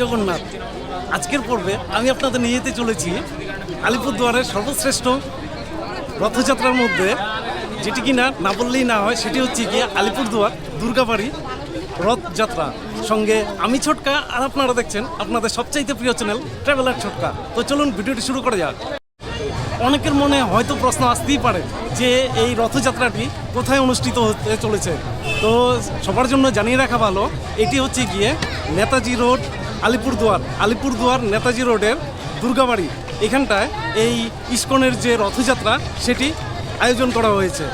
জগন্নাথ। আজকের পর্বে আমি আপনাদের নিয়ে যেতে চলেছি আলিপুরদুয়ারের সর্বশ্রেষ্ঠ রথযাত্রার মধ্যে, যেটি কিনা না বললেই না হয়, সেটি হচ্ছে গিয়ে আলিপুরদুয়ার দুর্গাবাড়ি রথযাত্রা। সঙ্গে আমি ছোটকা, আর আপনারা দেখছেন আপনাদের সবচাইতে প্রিয় চ্যানেল ট্রাভেলার ছোটকা। তো চলুন ভিডিওটি শুরু করা যাক। অনেকের মনে হয়তো প্রশ্ন আসতেই পারে যে এই রথযাত্রাটি কোথায় অনুষ্ঠিত হতে চলেছে। তো সবার জন্য জানিয়ে রাখা ভালো, এটি হচ্ছে গিয়ে নেতাজি রোড আলিপুরদুয়ার আলিপুরদুয়ার নেতাজি রোডের দুর্গাবাড়ি। এখানটায় এই ইস্কনের যে রথযাত্রা সেটি আয়োজন করা হয়েছে।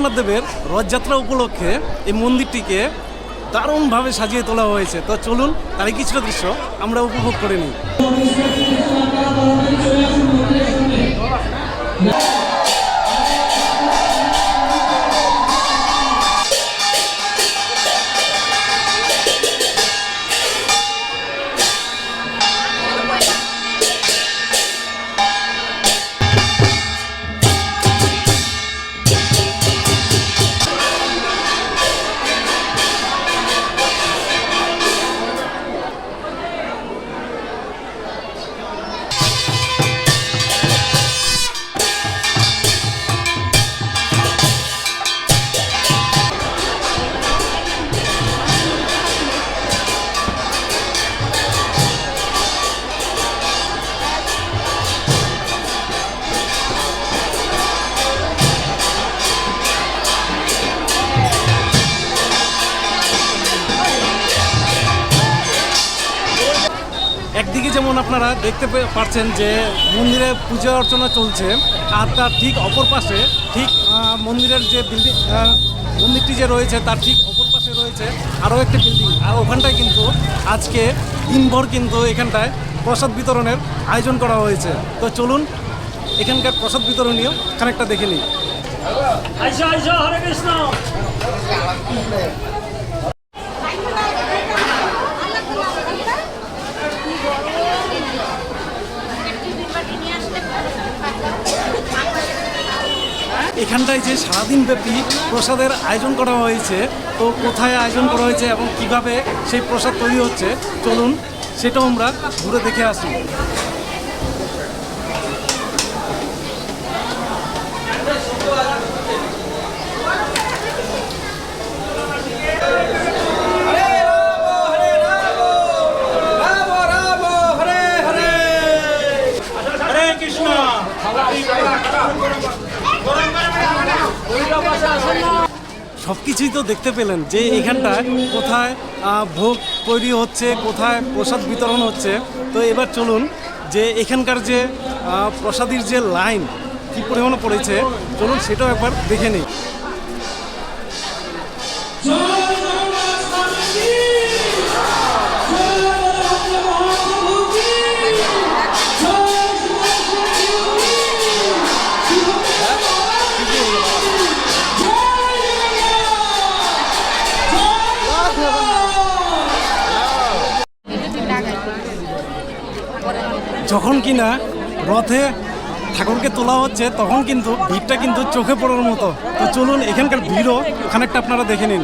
জগন্নাথ দেবের রথযাত্রা উপলক্ষে এই মন্দিরটিকে দারুণভাবে সাজিয়ে তোলা হয়েছে। তো চলুন তারই কিছুটা দৃশ্য আমরা উপভোগ করে নিই। একদিকে যেমন আপনারা দেখতে পাচ্ছেন যে মন্দিরে পূজা অর্চনা চলছে, আর তার ঠিক অপর পাশে, ঠিক মন্দিরের যে বিল্ডিং মন্দিরটি যে রয়েছে, তার ঠিক অপর পাশে রয়েছে আরও একটি বিল্ডিং আর ওখানটায় কিন্তু আজকে দিনভর কিন্তু এখানটায় প্রসাদ বিতরণের আয়োজন করা হয়েছে। তো চলুন, এখানকার প্রসাদ বিতরণীয় খানিকটা দেখে নিই। আইসো আইসো, হরে কৃষ্ণ। এখানটায় যে সারাদিন ব্যাপী প্রসাদের আয়োজন করা হয়েছে, তো কোথায় আয়োজন করা হয়েছে এবং কীভাবে সেই প্রসাদ তৈরি হচ্ছে, চলুন সেটাও আমরা ঘুরে দেখে আসি হরে কৃষ্ণ সব কিছুই তো দেখতে পেলেন যে এখানটায় কোথায় ভোগ তৈরি হচ্ছে, কোথায় প্রসাদ বিতরণ হচ্ছে। তো এবার চলুন যে এখানকার যে প্রসাদের যে লাইন কী পরিমাণে পড়েছে, চলুন সেটাও একবার দেখে নিই। যখন কিনা রথে ঠাকুরকে তোলা হচ্ছে, তখন কিন্তু ভিড়টা কিন্তু চোখে পড়ার মতো। তো চলুন এখানকার ভিড়ও খানিকটা আপনারা দেখে নিন।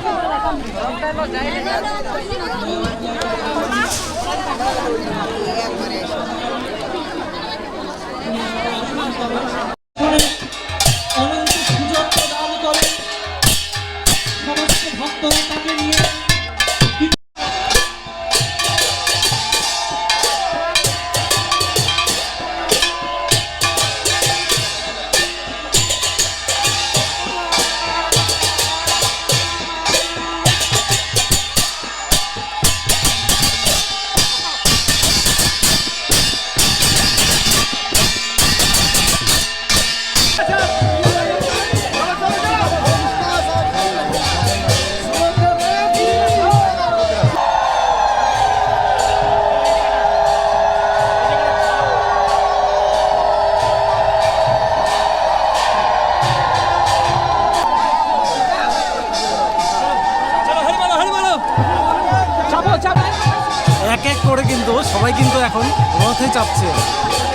কিন্তু, সবাই কিন্তু এখন রথে চাপছে।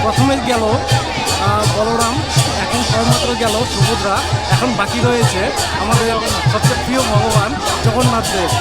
প্রথমে গেল বলরাম, এখন সবেমাত্র গেল সুভদ্রা, এখন বাকি রয়েছে আমাদের সবচেয়ে প্রিয় ভগবান জগন্নাথ দেব।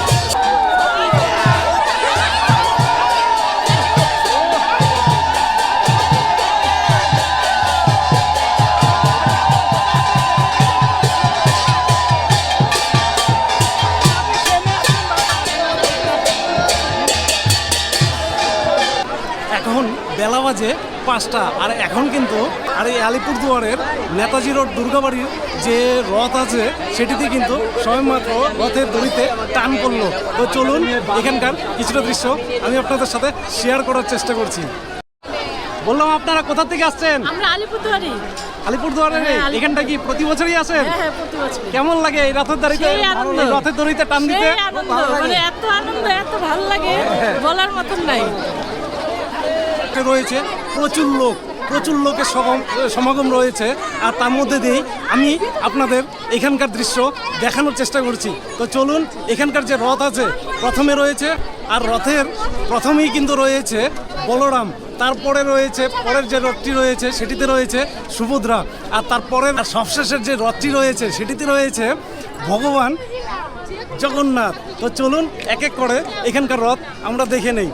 বেলা বাজে পাঁচটা। আর এখন কিন্তু আর এই আলিপুরদুয়ারের নেতাজি রোড দুর্গাবাড়ির যে রথ আছে সেটিতে কিন্তু সবেমাত্র রথের দড়িতে টান করল তো চলুন এখানকার কিছুটা দৃশ্য আমি আপনাদের সাথে শেয়ার করার চেষ্টা করছি। বললাম আপনারা কোথা থেকে আসছেন? আমরা আলিপুরদুয়ারি। হ্যাঁ, এখানটা কি প্রতি বছরই আসেন হ্যাঁ হ্যাঁ কেমন লাগে এই রথের দড়িতে? রথের দড়িতে টান দিতে? মানে এত আনন্দ এত ভালো লাগে বলার মতন নাই। এখানে রয়েছে। প্রচুর লোক, প্রচুর লোকের সমাগম রয়েছে। আর তার মধ্যে দিয়েই আমি আপনাদের এখানকার দৃশ্য দেখানোর চেষ্টা করছি। তো চলুন, এখানকার যে রথ আছে, প্রথমে রয়েছে, আর রথের প্রথমেই কিন্তু রয়েছে বলরাম। তারপরে রয়েছে, পরের যে রথটি রয়েছে, সেটিতে রয়েছে সুভদ্রা। আর তারপরের সবশেষের যে রথটি রয়েছে, সেটিতে রয়েছে ভগবান জগন্নাথ। তো চলুন, এক এক করে এখানকার রথ আমরা দেখে নেই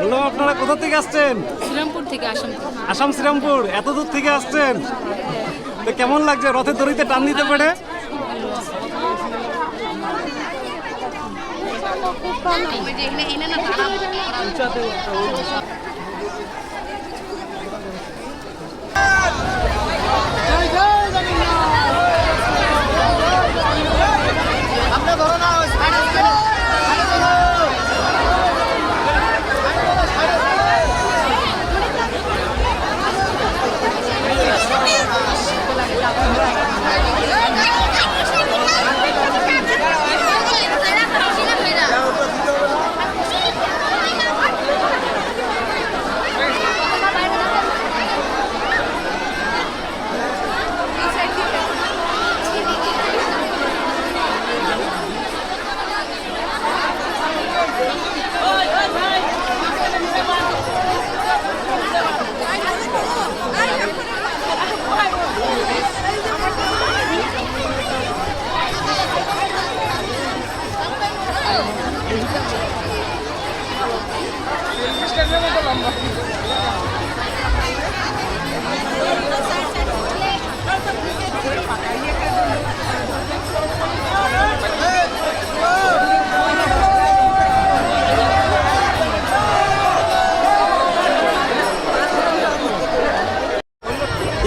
বললাম আপনারা কোথা থেকে আসছেন? শ্রীরামপুর থেকে আসাম আসাম শ্রীরামপুর। এত দূর থেকে আসছেন? তো কেমন লাগছে? রথের দড়িতে টান দিতে পেরে?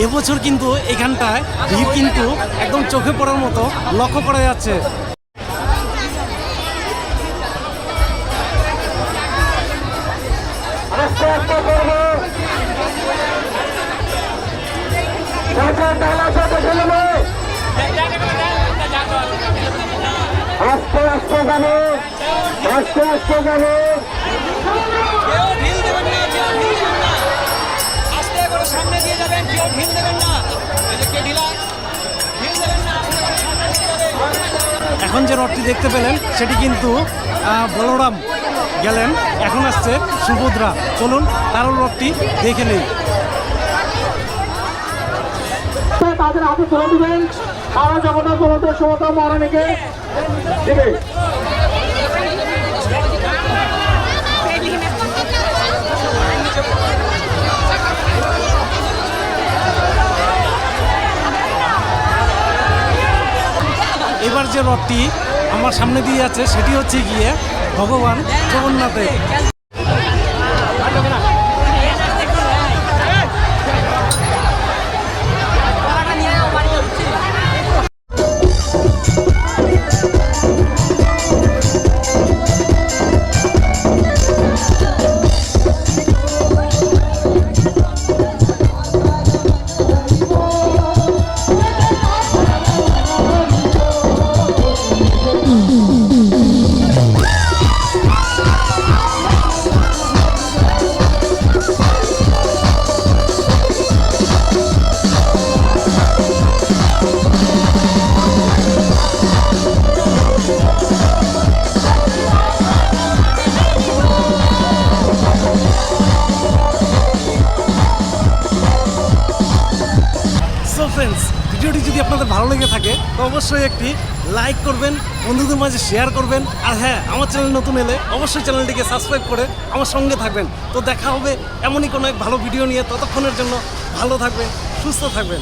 এবছর কিন্তু এখানটায় ভিড় কিন্তু একদম চোখে পড়ার মতো লক্ষ্য করা যাচ্ছে আস্তে আস্তে যাবে আস্তে আস্তে যাবে এখন যে রথটি দেখতে পেলেন সেটি কিন্তু বলরাম গেলেন। এখন আসছে সুভদ্রা। চলুন তারও রথটি দেখে নেই। তাদের হাতে তুলে দিবেন। সারা জগন্নাথ সমতা মহারানীকে। দিবে। রথটি আমার সামনে দিয়ে যাচ্ছে সেটি হচ্ছে গিয়ে ভগবান জগন্নাথের। সো ফ্রেন্ডস ভিডিওটি যদি আপনাদের ভালো লেগে থাকে, তো অবশ্যই একটি লাইক করবেন, বন্ধুদের মাঝে শেয়ার করবেন। আর হ্যাঁ আমার চ্যানেল নতুন এলে অবশ্যই চ্যানেলটিকে সাবস্ক্রাইব করে আমার সঙ্গে থাকবেন। তো দেখা হবে এমনই কোনো এক ভালো ভিডিও নিয়ে ততক্ষণের জন্য ভালো থাকবেন, সুস্থ থাকবেন।